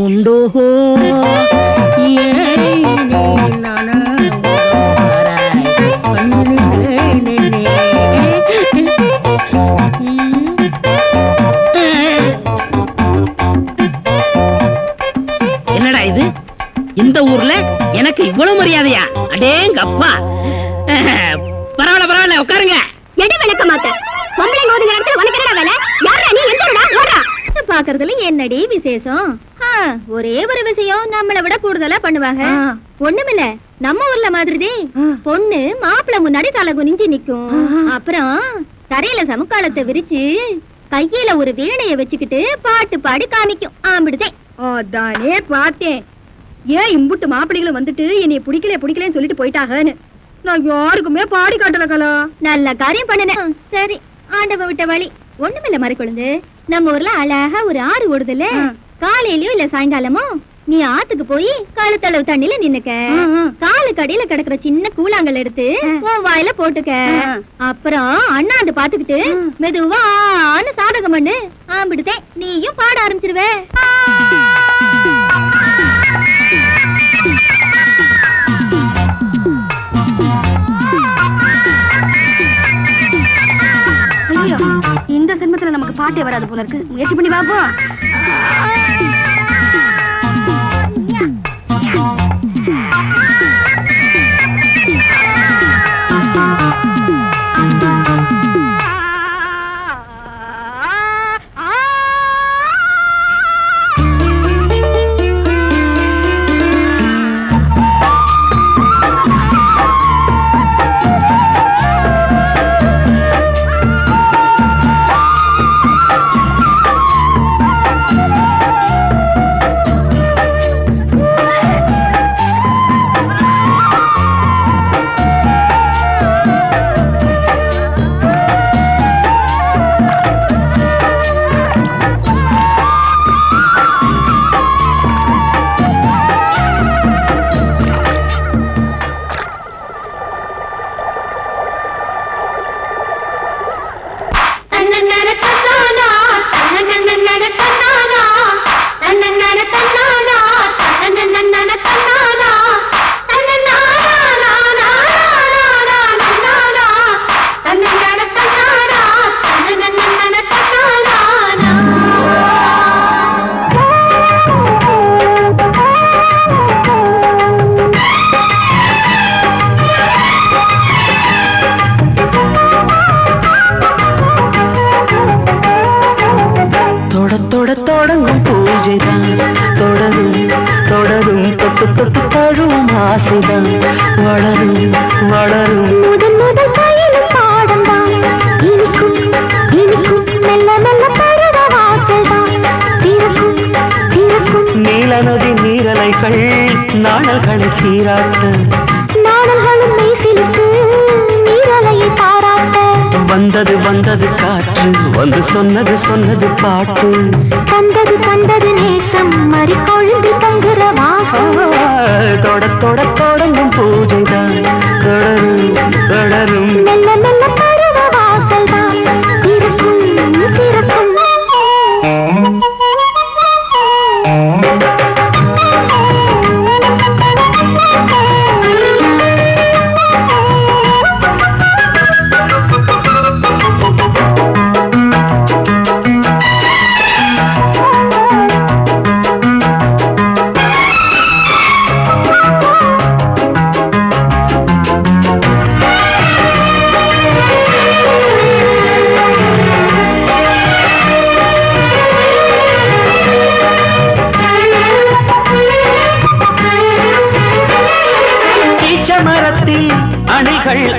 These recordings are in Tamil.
உண்டோ என்னடா இது? இந்த ஊர்ல எனக்கு இவ்வளவு மரியாதையா? அடேங்க அப்பா பரவாயில்ல பரவாயில்ல உட்காருங்க. எடு விளக்க மாட்டேன் பொம்பளைங்க ஒதுங்க இடத்துல பாக்குறதுல என்னடி விசேஷம்? ஒரே ஒரு விஷயம் நம்மளை விட கூடுதலா பண்ணுவாங்க. ஒண்ணுமில்ல நம்ம ஊர்ல மாதிரி பொண்ணு மாப்பிள்ளை முன்னாடி தலை குனிஞ்சு நிக்கும். அப்புறம் தரையில சமுக்காலத்தை விரிச்சு கையில ஒரு வீணைய வச்சுக்கிட்டு பாட்டு பாடி காமிக்கும். ஆம்பிடுதே. அதானே பார்த்தேன். ஏன் இம்புட்டு மாப்பிள்ளைகளும் வந்துட்டு என்னைய பிடிக்கல பிடிக்கலன்னு சொல்லிட்டு போயிட்டாங்கன்னு நான் யாருக்குமே பாடி காட்டல கலா. நல்ல காரியம் பண்ணுனேன். சரி ஆண்டவ விட்ட வழி. ஒண்ணுமில்ல மறுக்குழுந்து நம்ம ஊர்ல அழகா ஒரு ஆறு ஓடுதுல காலையிலயோ இல்ல சாயங்காலமோ நீ ஆத்துக்கு போய் கழுத்தளவு தண்ணில நின்னுக்க. காலு கடியில கிடக்குற சின்ன கூழாங்கல் எடுத்து உன் வாயில போட்டுக்க. அப்புறம் அண்ணாந்து பாத்துக்கிட்டு மெதுவா ஆன்னு சாதகம் பண்ணு. ஆம்பிடுதே நீயும் பாட ஆரம்பிச்சிருவே. பாட்டே வராது போல இருக்கு. முயற்சி பண்ணி பாப்போம். நதி நீரலைகள் நாணல்களை சீராட்ட மெய்சிலுக்கு நீரலையை பாராட்ட. வந்தது வந்தது காற்று வந்து சொன்னது சொன்னது பாட்டு. தந்தது தந்தது நேசம் மறி கொழுந்து தங்குற வாசம். தொட தொட தொடங்கும் பூஜைதான். தொடரும் தொடரும். மெல்ல மெல்ல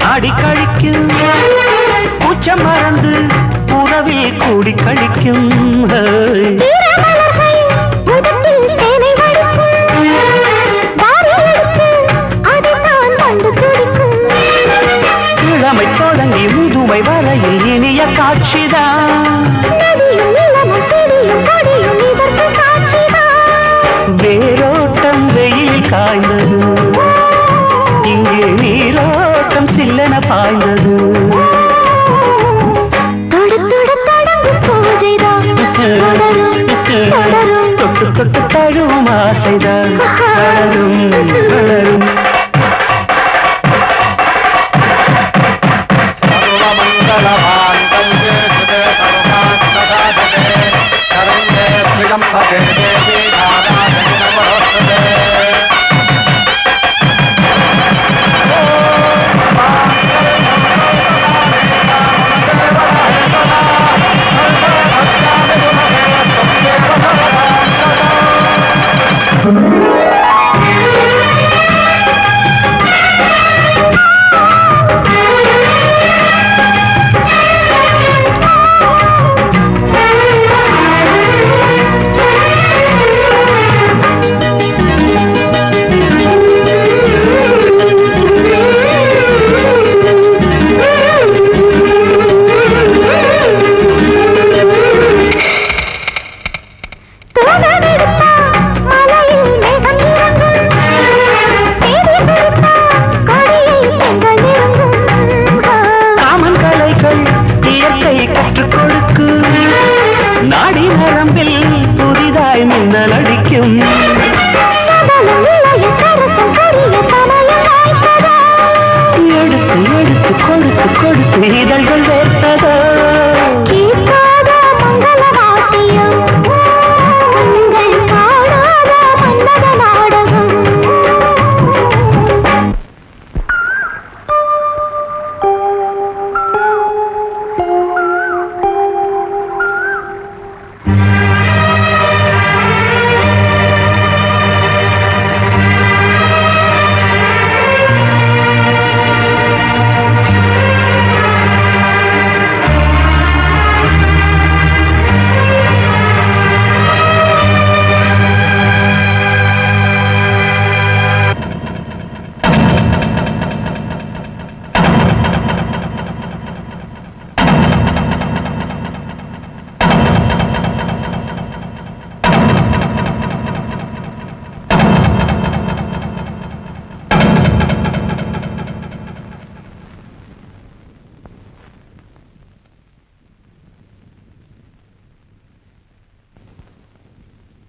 ஆடி கழிக்கும். பூச்ச மறந்து உறவில் கூடி கழிக்கும். இளமை தொடங்கி முதுமை வரையில் இனிய காட்சிதான் சாய்ந்தது தொட்டு தொட்டு தழுவும் ஆசைதான். தொடரும்.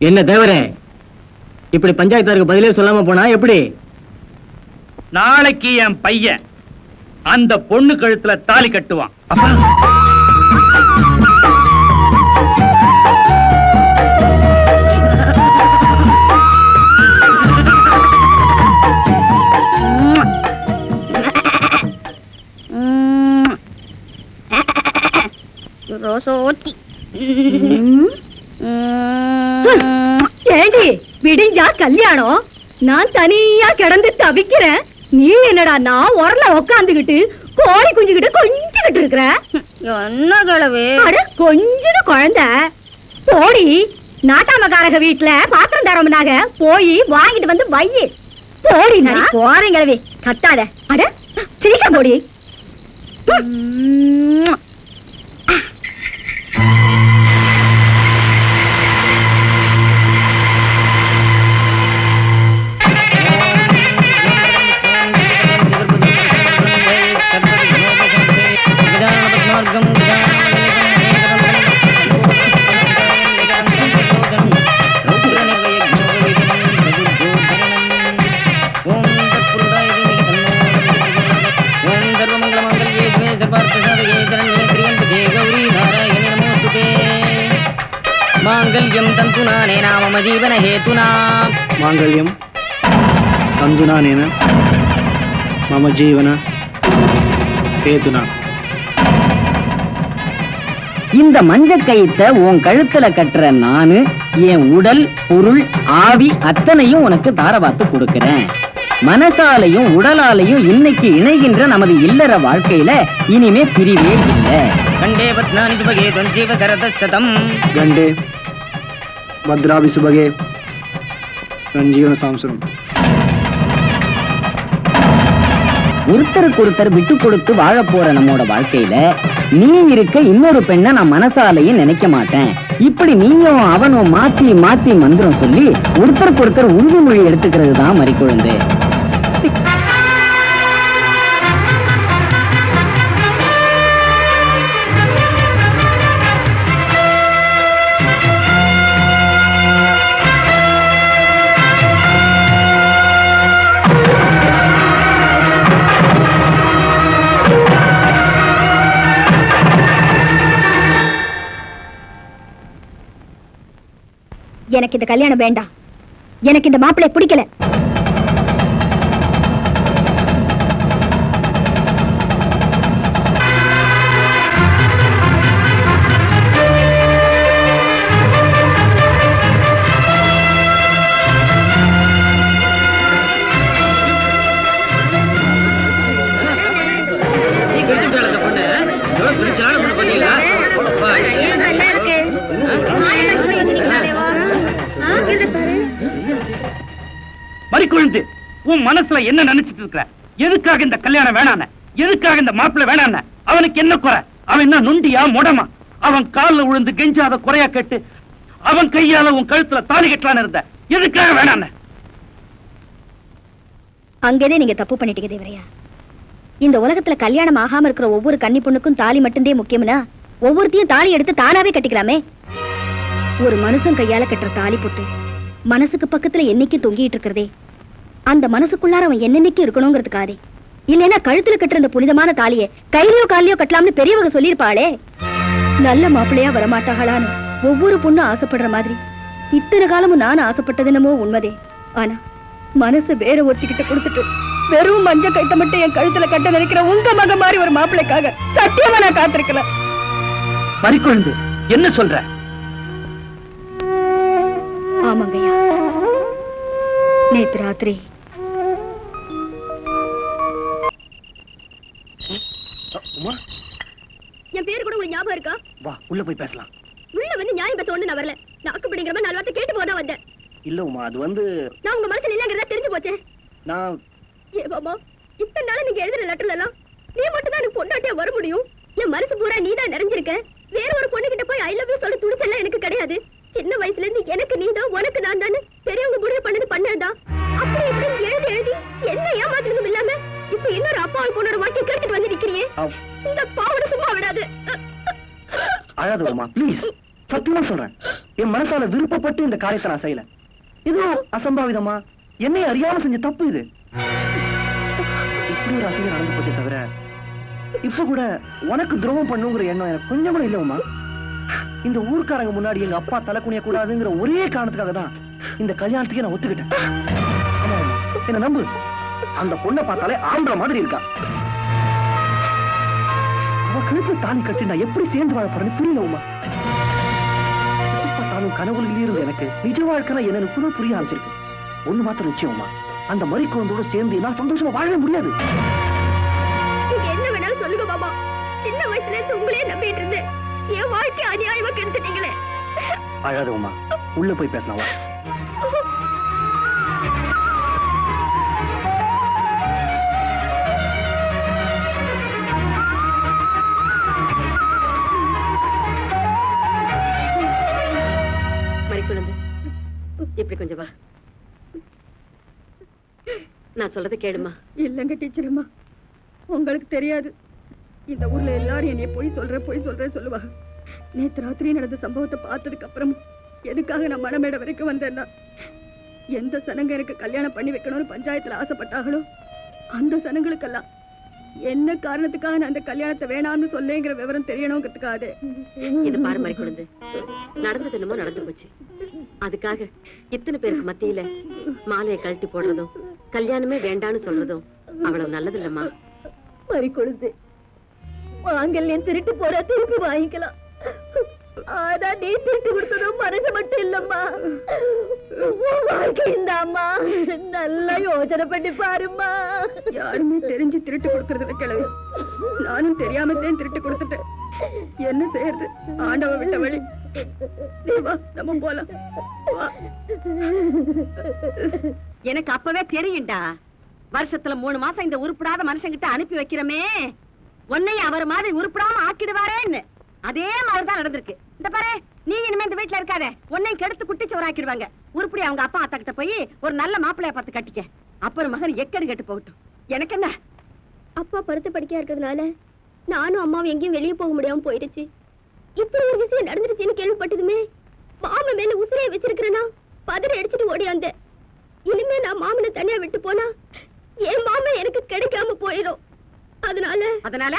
என்ன தேவரே? இப்படி பஞ்சாயத்தாருக்கு பதிலே சொல்லாம போனா எப்படி? நாளைக்கு என் பையன் அந்த பொண்ணு கழுத்துல தாலி கட்டுவான். நான் தனியா கிடந்து தவிக்கிறேன். நீ என்னடா நான் உரல உக்காந்துகிட்டு கோழி குஞ்சுகிட்டு கொஞ்சிக்கிட்டு இருக்கிற? என்ன கிழவு? அட கொஞ்சம் குழந்தை. போடி நாட்டாமக்காரக வீட்டுல பாத்திரம் தரமுனாக போய் வாங்கிட்டு வந்து வையி. போடி நான் போறேன் கிழவி. கத்தாத அட சீக்கிரம் போடி. மாங்கல்யம் தந்துனானே நாம ஜீவன ஹேதுனா மாங்கல்யம் தந்துனானேன? மம ஜீவனா ஹேதுனா இந்த மஞ்ச கயிற்ற உன் கழுத்துல கட்டுற நானு என் உடல் பொருள் ஆவி அத்தனையும் உனக்கு தாரவாத்து கொடுக்கிறேன். மனசாலையும் உடலாலையும் இன்னைக்கு இணைகின்ற நமது இல்லற வாழ்க்கையில இனிமே பிரிவே இல்லை. கண்டே பத்னானி சுபகே சுபகே. சஞ்சீவன சாம்சனம் ஒருத்தருக்கு ஒருத்தர் விட்டு கொடுத்து வாழ போற நம்மோட வாழ்க்கையில நீ இருக்க இன்னொரு பெண்ணை நான் மனசாலையும் நினைக்க மாட்டேன். இப்படி நீயும் அவனும் மாத்தி மாத்தி மந்திரம் சொல்லி ஒருத்தருக்கு ஒருத்தர் உறுதிமொழி எடுத்துக்கிறது தான் மறிக்குழுந்து. எனக்கு இந்த கல்யாணம் வேண்டாம். எனக்கு இந்த மாப்பிள்ளை பிடிக்கல. உன் மனசுல என்ன நினைச்சிட்டு இருக்கிற? எதுக்காக இந்த கல்யாணம் வேணான எதுக்காக இந்த மாப்பிள்ள வேணான அவனுக்கு என்ன குறை? அவன் என்ன நொண்டியா முடமா? அவன் காலில் விழுந்து கெஞ்சாத குறையா கேட்டு அவன் கையால உன் கழுத்துல தாலி கட்டலான்னு இருந்த. எதுக்காக வேணான அங்கேதே நீங்க தப்பு பண்ணிட்டீங்க தேவரையா. இந்த உலகத்துல கல்யாணம் ஆகாம இருக்கிற ஒவ்வொரு கன்னி பொண்ணுக்கும் தாலி மட்டும்தே முக்கியம்னா ஒவ்வொருத்தையும் தாலி எடுத்து தானாவே கட்டிக்கலாமே. ஒரு மனுஷன் கையால கட்டுற தாலி போட்டு மனசுக்கு பக்கத்துல என்னைக்கு தொங்கிட்டு இருக்கிறதே. அந்த மனசுக்குள்ளார அவன் என்னென்னைக்கு இருக்கணுங்கிறதுக்காதே இல்லைன்னா கழுத்துல கட்டுற புனிதமான தாலியை கையிலயோ காலையோ கட்டலாம்னு பெரியவங்க சொல்லியிருப்பாளே. நல்ல மாப்பிள்ளையா வரமாட்டாளான்னு ஒவ்வொரு பொண்ணும் ஆசைப்படுற மாதிரி. இத்தனை காலமும் நான் ஆசைப்பட்டது என்னமோ உண்மதே. ஆனா மனசு வேற ஒருத்திக்கிட்ட கொடுத்துட்டு வெறும் மஞ்ச கைத்த மட்டும் என் கழுத்துல கட்ட நினைக்கிற உங்க மக மாதிரி ஒரு மாப்பிள்ளைக்காக சத்தியமா நான் காத்திருக்கல. மறிக்குழுந்து என்ன சொல்ற? ஆமாங்கய்யா. நேத்து ராத்திரி வா உள்ள போய் பேசலாம். உள்ள வந்து நியாயம் பேச ஒண்ணு நான் வரல. நாக்கு பிடிங்கிற மாதிரி நாலு வார்த்தை கேட்டு போதான் வந்தேன். இல்ல உமா அது வந்து நான் உங்க மனசுல இல்லங்கிறதா தெரிஞ்சு போச்சே. நான் ஏ பாபா இத்தனை நாள் நீங்க எழுதுற லெட்டர்ல எல்லாம் நீ மட்டும் தான் எனக்கு பொண்டாட்டியா வர முடியும். என் மனசு பூரா நீ தான் நிறைஞ்சிருக்க. வேற ஒரு பொண்ணு கிட்ட போய் ஐ லவ் யூ சொல்ல மனசால விருப்பப்பட்டு இந்த காரியத்தை நான் செய்யல. இது அசம்பாவிதமா? என்னை அறியாம செஞ்ச தப்பு இது. இப்படி ஒரு அசைய நடந்து போச்சே தவிர இப்ப கூட உனக்கு துரோகம் பண்ணுங்கிற எண்ணம் எனக்கு கொஞ்சம் கூட இல்லவுமா இந்த ஊர்க்காரங்க முன்னாடி எங்க அப்பா தலை குனிய கூடாதுங்கிற ஒரே காரணத்துக்காக தான் இந்த கல்யாணத்துக்கே நான் ஒத்துக்கிட்டேன். ஆமா, என்ன நம்பு? அந்த பொண்ணை பார்த்தாலே ஆம்பளை மாதிரி இருக்கா? அவ கழுத்துல தாலி கட்டி நான் எப்படி சேர்ந்து வாழ போறேன்னு புரியல உமா பார்த்தாலும் கனவுல இருந்து எனக்கு நிஜ வாழ்க்கைனா என்னன்னு புது புரிய ஆரம்பிச்சிருக்கு. ஒண்ணு மாத்திரம் நிச்சயமா அந்த மறி குழந்தையோட சேர்ந்து நான் சந்தோஷமா வாழவே முடியாது. என்ன வேணாலும் சொல்லுங்க பாபா சின்ன வயசுல இருந்து உங்களே நம்பிட்டு இருந்தேன். என் வாழ்க்கை அநியாயமா கெடுத்துட்டீங்களே. அழாத உமா. உள்ள போய் பேசலாம் நான் சொல்றதை கேளுமா? இல்லங்க டீச்சர் அம்மா. உங்களுக்கு தெரியாது. இந்த ஊர்ல எல்லாரும் என்னைய பொய் சொல்ற பொய் சொல்ற சொல்லுவா. நேத்து ராத்திரி நடந்த சம்பவத்தை பார்த்ததுக்கு அப்புறமும் எதுக்காக நான் மனமேட வரைக்கும் வந்தேன்னா? எந்த சனங்க எனக்கு கல்யாணம் பண்ணி வைக்கணும்னு பஞ்சாயத்துல ஆசைப்பட்டாங்களோ அந்த சனங்களுக்கெல்லாம் என்ன காரணத்துக்காக நான் அந்த கல்யாணத்தை வேணாம்னு சொல்லேங்கிற விவரம் தெரியணுங்கிறதுக்காக இது பாரு மறிக்குழந்து நடந்தது என்னமோ நடந்து போச்சு. அதுக்காக இத்தனை பேருக்கு மத்தியில மாலையை கழட்டி போடுறதும் கல்யாணமே வேண்டான்னு சொல்றதும் அவ்வளவு நல்லது இல்லம்மா மறி கொழுந்து மாங்கல்யம் திருட்டு போற திருப்பி வாங்கிக்கலாம். ஆனா நீ திருட்டு கொடுத்ததும் மனசு மட்டும் இல்லம்மா. வாழ்க்கை இந்த அம்மா நல்லா யோசனை பண்ணி பாரும்மா. யாருமே தெரிஞ்சு திருட்டு கொடுக்கறதுல கிளவி நானும் தெரியாம தான் திருட்டு கொடுத்துட்டேன். என்ன செய்யறது? ஆண்டவ விட்ட வழி. நீ வா நம்ம போலாம். வா. எனக்கு அப்பவே தெரியும்டா. வருஷத்துல மூணு மாசம் இந்த உருப்படாத மனுஷங்கிட்ட அனுப்பி வைக்கிறமே. உன்னையும் அவர் மாதிரி உருப்படாம ஆக்கிடுவாரேன்னு. அதே மாதிரி தான் நடந்திருக்கு. இந்த பாரு நீ இனிமே இந்த வீட்டுல இருக்காத. உன்னையும் கெடுத்து குட்டி சோறாக்கிடுவாங்க. உருப்படி அவங்க அப்பா அத்தா கிட்ட போய் ஒரு நல்ல மாப்பிள்ளைய பார்த்து கட்டிக்க. அப்புறம் மகன் எக்கடி கெட்டு போகட்டும். எனக்கு என்ன? அப்பா படுத்து படிக்கா இருக்கிறதுனால நானும் அம்மாவும் எங்கேயும் வெளியே போக முடியாம போயிடுச்சு. இப்படி ஒரு விஷயம் நடந்துருச்சுன்னு கேள்விப்பட்டதுமே மாமன் மேல உசிரைய வச்சிருக்கிறேனா? பதற அடிச்சுட்டு ஓடியாந்தேன் இனிமே நான் மாமனை தனியா விட்டு போனா என் மாமன் எனக்கு கிடைக்காம போயிடும் அதனால அதனால?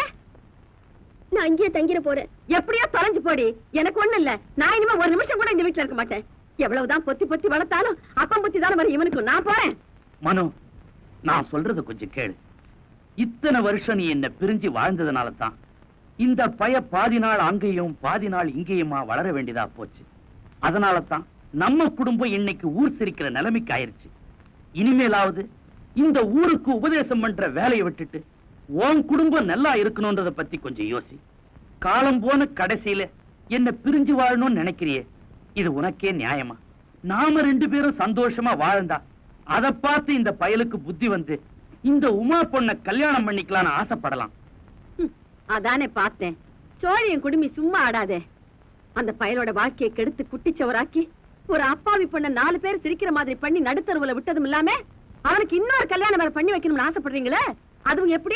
நான் இங்கேயே தங்கிட போறேன். எப்படியோ தொலைஞ்சு போடி. எனக்கு ஒண்ணு இல்ல. நான் இனிமே ஒரு நிமிஷம் கூட இந்த வீட்டுல இருக்க மாட்டேன். எவ்வளவுதான் பொத்தி பொத்தி வளர்த்தாலும் அப்பம் புத்தி தானே வரும். இவனுக்கு நான் போறேன். மனு நான் சொல்றத கொஞ்சம் கேளு. இத்தனை வருஷம் நீ என்ன பிரிஞ்சு வாழ்ந்ததுனால தான் இந்த பய பாதி நாள் அங்கேயும் பாதி நாள் இங்கேயுமா வளர வேண்டியதா போச்சு. அதனால தான் நம்ம குடும்பம் இன்னைக்கு ஊர் சிரிக்கிற நிலைமைக்கு ஆயிருச்சு. இனிமேலாவது இந்த ஊருக்கு உபதேசம் பண்ற வேலையை விட்டுட்டு உன் குடும்பம் நல்லா இருக்கணும்ன்றத பத்தி கொஞ்சம் யோசி. காலம் போன கடைசியில என்ன பிரிஞ்சு வாழணும்னு நினைக்கிறியே? இது உனக்கே நியாயமா? நாம ரெண்டு பேரும் சந்தோஷமா வாழ்ந்தா அத பார்த்து இந்த பயலுக்கு புத்தி வந்து இந்த உமா பொண்ண கல்யாணம் பண்ணிக்கலாம்னு ஆசைப்படலாம். அதானே பார்த்தேன். சோழியன் குடுமி சும்மா ஆடாதே. அந்த பயலோட வாழ்க்கையை கெடுத்து குட்டிச்சவராக்கி ஒரு அப்பாவி பொண்ண நாலு பேர் சிரிக்கிற மாதிரி பண்ணி நடுத்தருவுல விட்டதும் இல்லாம அவனுக்கு இன்னொரு கல்யாணம் வேற பண்ணி வைக்கணும்னு ஆசைப்படுறீங்களே? அதுவும் எப்படி?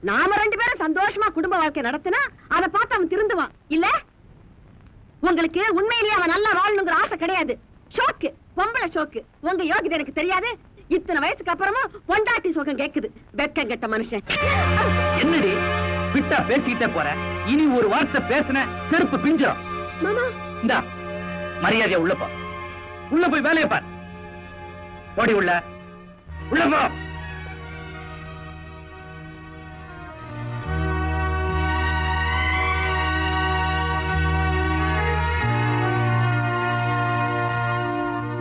நாம ரெண்டு பேரும் சந்தோஷமா குடும்ப வாழ்க்கை நடத்தினா அதை பார்த்து அவன் திருந்துவான். இல்ல? உங்களுக்கு உண்மையிலேயே அவன் நல்லா வாழணுங்கிற ஆசை கிடையாது. ஷோக்கு பொம்பளை ஷோக்கு. உங்க யோகிதை எனக்கு தெரியாது. இத்தனை வயசுக்கு அப்புறமா பொண்டாட்டி சோகம் கேக்குது. வெக்கம் கெட்ட மனுஷன். என்னடி? விட்டா பேசிக்கிட்டே போற. இனி ஒரு வார்த்தை பேசின செருப்பு பிஞ்சிரும். மாமா. இந்தா. மரியாதையா உள்ள உள்ள போய் வேலையை பார். ஓடி உள்ள. உள்ள போ.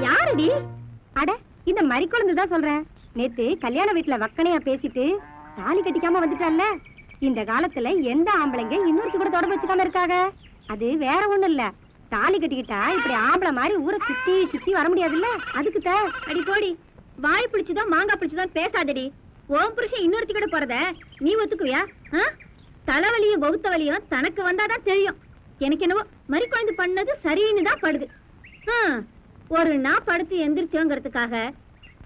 யாருடி? அட இந்த மறி குழந்தை தான் சொல்றேன். நேத்து கல்யாண வீட்டுல வக்கனையா பேசிட்டு தாலி கட்டிக்காம வந்துட்டால இந்த காலத்துல எந்த ஆம்பளைங்க இன்னொருத்தி கூட தொடர்பு வச்சுக்காம இருக்காங்க? அது வேற ஒண்ணும் இல்ல. தாலி கட்டிக்கிட்டா இப்படி ஆம்பளை மாதிரி ஊரை சுத்தி சுத்தி வர முடியாதுல்ல? அதுக்கு தான் அடி போடி. வாய் பிடிச்சதோ மாங்காய் பிடிச்சதோ பேசாதடி. ஓம் புருஷன் இன்னொருத்தி கூட போறத நீ ஒத்துக்குவியா? தலைவலியும் பௌத்த வலியும் தனக்கு வந்தாதான் தெரியும். எனக்கு என்னவோ மறி குழந்தை பண்ணது சரின்னு தான் படுது. ஒரு நாள் படுத்து எந்திரிச்சோங்கிறதுக்காக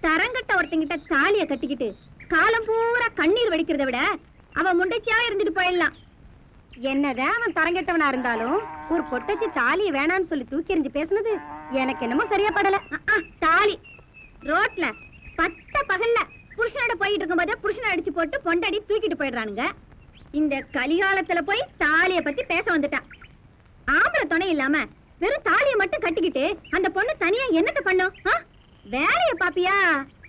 தரங்கட்ட ஒருத்தங்கிட்ட தாலியை கட்டிக்கிட்டு காலம் பூரா கண்ணீர் வடிக்கிறத விட அவன் முண்டைச்சியா இருந்துட்டு போயிடலாம். என்னதான் அவன் தரங்கெட்டவனா இருந்தாலும் ஒரு பொட்டச்சி தாலியை வேணான்னு சொல்லி தூக்கி எறிஞ்சு பேசுனது எனக்கு என்னமோ சரியா படல. தாலி. ரோட்ல பட்ட பகல்ல புருஷனோட போயிட்டு இருக்கும்போதே புருஷனை அடிச்சு போட்டு பொண்டாடி தூக்கிட்டு போயிடுறானுங்க. இந்த கலிகாலத்துல போய் தாலிய பத்தி பேச வந்துட்டான் ஆம்பளை துணை இல்லாம வெறும் தாலிய மட்டும் கட்டிக்கிட்டு அந்த பொண்ணு தனியா என்னத்த பண்ணும்? ஆ? வேலைய பாப்பியா?